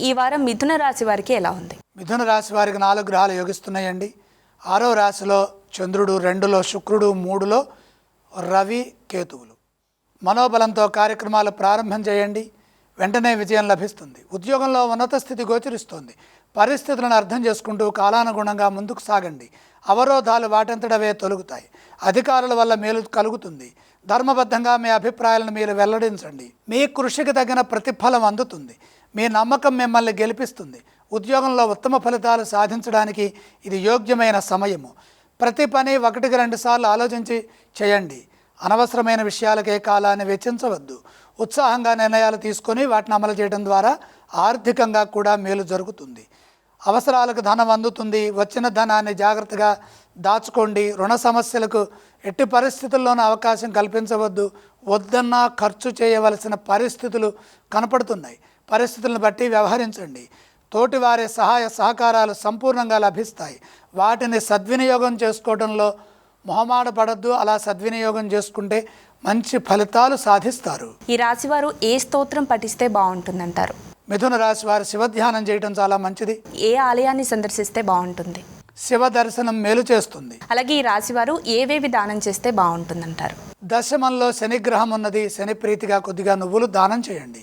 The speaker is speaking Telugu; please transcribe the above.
ఈ వారం మిథున రాశి వారికి ఎలా ఉంది? మిథున రాశి వారికి నాలుగు గ్రహాలు యోగిస్తున్నాయండి. ఆరో రాశిలో చంద్రుడు రెండులో శుక్రుడు మూడులో రవి కేతువులు. మనోబలంతో కార్యక్రమాలు ప్రారంభం చేయండి. వెంటనే విజయం లభిస్తుంది. ఉద్యోగంలో ఉన్నత స్థితి గోచరిస్తుంది. పరిస్థితులను అర్థం చేసుకుంటూ కాలానుగుణంగా ముందుకు సాగండి. అవరోధాలు వాటంతటవే తొలుగుతాయి. అధికారుల వల్ల మేలు కలుగుతుంది. ధర్మబద్ధంగా మీ అభిప్రాయాలను మీరు వెల్లడించండి. మీ కృషికి తగిన ప్రతిఫలం అందుతుంది. మీ నమ్మకం మిమ్మల్ని గెలిపిస్తుంది. ఉద్యోగంలో ఉత్తమ ఫలితాలు సాధించడానికి ఇది యోగ్యమైన సమయము. ప్రతి పని ఒకటికి రెండు సార్లు ఆలోచించి చేయండి. అనవసరమైన విషయాలకే కాలాన్ని వెచ్చించవద్దు. ఉత్సాహంగా నిర్ణయాలు తీసుకొని వాటిని అమలు చేయడం ద్వారా ఆర్థికంగా కూడా మేలు జరుగుతుంది. అవసరాలకు ధనం అందుతుంది. వచ్చిన ధనాన్ని జాగ్రత్తగా దాచుకోండి. రుణ సమస్యలకు ఎట్టి పరిస్థితుల్లోనూ అవకాశం కల్పించవద్దు. వద్దన్నా ఖర్చు చేయవలసిన పరిస్థితులు కనపడుతున్నాయి. పరిస్థితులను బట్టి వ్యవహరించండి. తోటివారి సహాయ సహకారాలు సంపూర్ణంగా లభిస్తాయి. వాటిని సద్వినియోగం చేసుకోవడంలో మొహమాట పడద్దు. అలా సద్వినియోగం చేసుకుంటే మంచి ఫలితాలు సాధిస్తారు. ఈ రాశివారు ఏ స్తోత్రం పఠిస్తే బాగుంటుందంటారు? మిథున రాశి వారు శివధ్యానం చేయడం చాలా మంచిది. ఏ ఆలయాన్ని సందర్శిస్తే బాగుంటుంది? శివ దర్శనం మేలు చేస్తుంది. అలాగే ఈ రాశి వారు ఏవేవి దానం చేస్తే బాగుంటుందంటారు? దశమంలో శనిగ్రహం ఉన్నది శని ప్రీతిగా కొద్దిగా నువ్వులు దానం చేయండి.